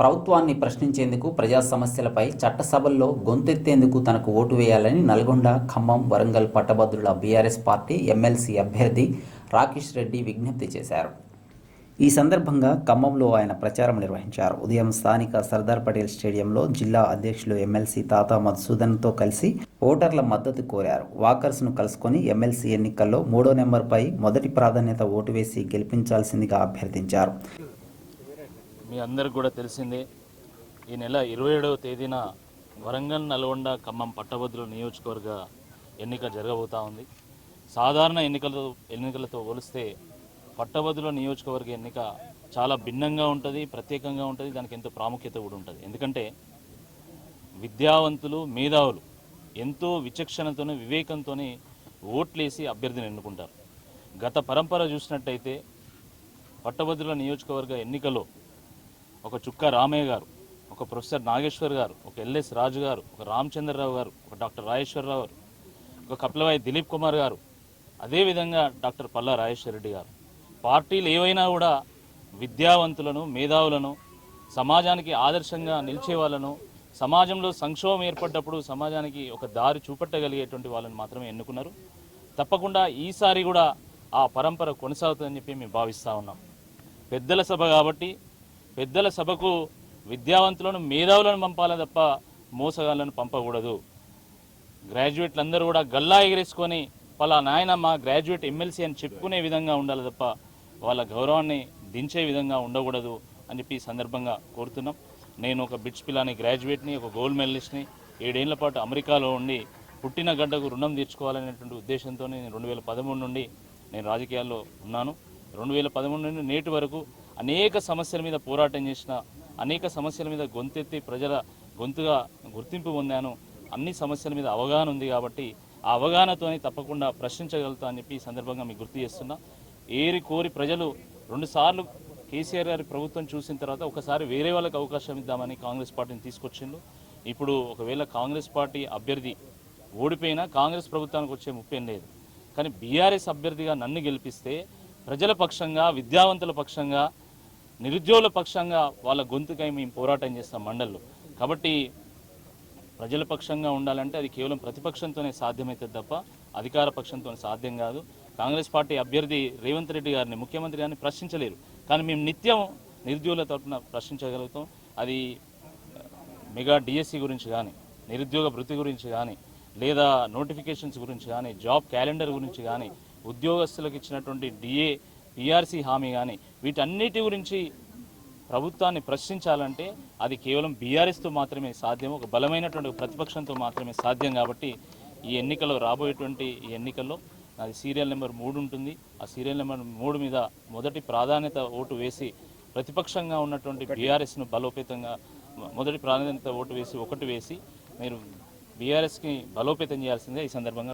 ప్రభుత్వాన్ని ప్రశ్నించేందుకు ప్రజా సమస్యలపై చట్టసభల్లో గొంతెత్తేందుకు తనకు ఓటు వేయాలని నల్గొండ ఖమ్మం వరంగల్ పట్టభద్రుల బీఆర్ఎస్ పార్టీ ఎమ్మెల్సీ అభ్యర్థి రాకేష్ రెడ్డి విజ్ఞప్తి చేశారు. ఈ సందర్భంగా ఖమ్మంలో ఆయన ప్రచారం నిర్వహించారు. ఉదయం స్థానిక సర్దార్ పటేల్ స్టేడియంలో జిల్లా అధ్యక్షులు ఎమ్మెల్సీ తాతా మధుసూదన్తో కలిసి ఓటర్ల మద్దతు కోరారు. వాకర్స్ను కలుసుకొని ఎమ్మెల్సీ ఎన్నికల్లో మూడో నెంబర్పై మొదటి ప్రాధాన్యత ఓటు వేసి గెలిపించాల్సిందిగా అభ్యర్థించారు. మీ అందరికి కూడా తెలిసిందే ఈ నెల ఇరవై ఏడవ తేదీన వరంగల్ నల్గొండ ఖమ్మం పట్టభద్రుల నియోజకవర్గ ఎన్నిక జరగబోతా ఉంది. సాధారణ ఎన్నికలతో ఎన్నికలతో పోలిస్తే పట్టభద్రుల నియోజకవర్గ ఎన్నిక చాలా భిన్నంగా ఉంటుంది ప్రత్యేకంగా ఉంటుంది దానికి ఎంతో ప్రాముఖ్యత కూడా ఉంటుంది. ఎందుకంటే విద్యావంతులు మేధావులు ఎంతో విచక్షణతోనే వివేకంతోనే ఓట్లేసి అభ్యర్థిని ఎన్నుకుంటారు. గత పరంపర చూసినట్టయితే పట్టభద్రుల నియోజకవర్గ ఎన్నికలో ఒక చుక్క రామయ్య గారు ఒక ప్రొఫెసర్ నాగేశ్వర్ గారు ఒక ఎల్ఎస్ రాజు గారు ఒక రామచంద్రరావు గారు ఒక డాక్టర్ రాజేశ్వరరావు గారు ఒక కపిలవాయి దిలీప్ కుమార్ గారు అదేవిధంగా డాక్టర్ పల్లా రాజేశ్వర రెడ్డి గారు. పార్టీలు ఏవైనా కూడా విద్యావంతులను మేధావులను సమాజానికి ఆదర్శంగా నిలిచే వాళ్ళను సమాజంలో సంక్షోభం ఏర్పడ్డప్పుడు సమాజానికి ఒక దారి చూపెట్టగలిగేటువంటి వాళ్ళని మాత్రమే ఎన్నుకున్నారు. తప్పకుండా ఈసారి కూడా ఆ పరంపర కొనసాగుతుందని చెప్పి మేము భావిస్తూ ఉన్నాం. పెద్దల సభ కాబట్టి పెద్దల సభకు విద్యావంతులను మేధావులను పంపాలని తప్ప మోసగాళ్ళను పంపకూడదు. గ్రాడ్యుయేట్లు అందరూ కూడా గల్లా ఎగిరేసుకొని పలా నాయన మా గ్రాడ్యుయేట్ ఎమ్మెల్సీ అని చెప్పుకునే విధంగా ఉండాలి తప్ప వాళ్ళ గౌరవాన్ని దించే విధంగా ఉండకూడదు అని చెప్పి ఈ సందర్భంగా కోరుతున్నాం. నేను ఒక బిట్స్ పిల్లని గ్రాడ్యుయేట్ని ఒక గోల్డ్ మెడలిస్ట్ని ఏడేళ్ళ పాటు అమెరికాలో ఉండి పుట్టిన గడ్డకు రుణం తీర్చుకోవాలనేటువంటి ఉద్దేశంతో నేను రెండు వేల పదమూడు నుండి నేను రాజకీయాల్లో ఉన్నాను. రెండు వేల పదమూడు నుండి నేటి వరకు అనేక సమస్యల మీద పోరాటం చేసిన అనేక సమస్యల మీద గొంతెత్తి ప్రజల గొంతుగా గుర్తింపు పొందాను. అన్ని సమస్యల మీద అవగాహన ఉంది కాబట్టి ఆ అవగాహనతోనే తప్పకుండా ప్రశ్నించగలుగుతా అని చెప్పి ఈ సందర్భంగా మీకు గుర్తు చేస్తున్నా. ఏరి కోరి ప్రజలు రెండుసార్లు కేసీఆర్ గారి ప్రభుత్వం చూసిన తర్వాత ఒకసారి వేరే వాళ్ళకి అవకాశం ఇద్దామని కాంగ్రెస్ పార్టీని తీసుకొచ్చిండు ఇప్పుడు ఒకవేళ కాంగ్రెస్ పార్టీ అభ్యర్థి ఓడిపోయినా కాంగ్రెస్ ప్రభుత్వానికి వచ్చే ముప్పేం లేదు. కానీ బీఆర్ఎస్ అభ్యర్థిగా నన్ను గెలిపిస్తే ప్రజల పక్షంగా విద్యావంతుల పక్షంగా నిరుద్యోగుల పక్షంగా వాళ్ళ గొంతుకై మేము పోరాటం చేస్తాం మండల్లో. కాబట్టి ప్రజల పక్షంగా ఉండాలంటే అది కేవలం ప్రతిపక్షంతోనే సాధ్యమవుతుంది తప్ప అధికార పక్షంతో సాధ్యం కాదు. కాంగ్రెస్ పార్టీ అభ్యర్థి రేవంత్ రెడ్డి గారిని ముఖ్యమంత్రి గారిని ప్రశ్నించలేరు. కానీ మేము నిత్యం నిరుద్యోగుల తరఫున ప్రశ్నించగలుగుతాం. అది మెగా డిఎస్సి గురించి కానీ నిరుద్యోగ వృత్తి గురించి కానీ లేదా నోటిఫికేషన్స్ గురించి కానీ జాబ్ క్యాలెండర్ గురించి కానీ ఉద్యోగస్తులకు ఇచ్చినటువంటి డిఏ పిఆర్సీ హామీ కానీ వీటన్నిటి గురించి ప్రభుత్వాన్ని ప్రశ్నించాలంటే అది కేవలం బీఆర్ఎస్తో మాత్రమే సాధ్యం ఒక బలమైనటువంటి ప్రతిపక్షంతో మాత్రమే సాధ్యం కాబట్టి ఈ ఎన్నికల్లో రాబోయేటువంటి ఈ ఎన్నికల్లో అది సీరియల్ నెంబర్ మూడు ఉంటుంది. ఆ సీరియల్ నెంబర్ మూడు మీద మొదటి ప్రాధాన్యత ఓటు వేసి ప్రతిపక్షంగా ఉన్నటువంటి బీఆర్ఎస్ను బలోపేతంగా మొదటి ప్రాధాన్యత ఓటు వేసి ఒకటి వేసి మీరు బీఆర్ఎస్కి బలోపేతం చేయాల్సిందే ఈ సందర్భంగా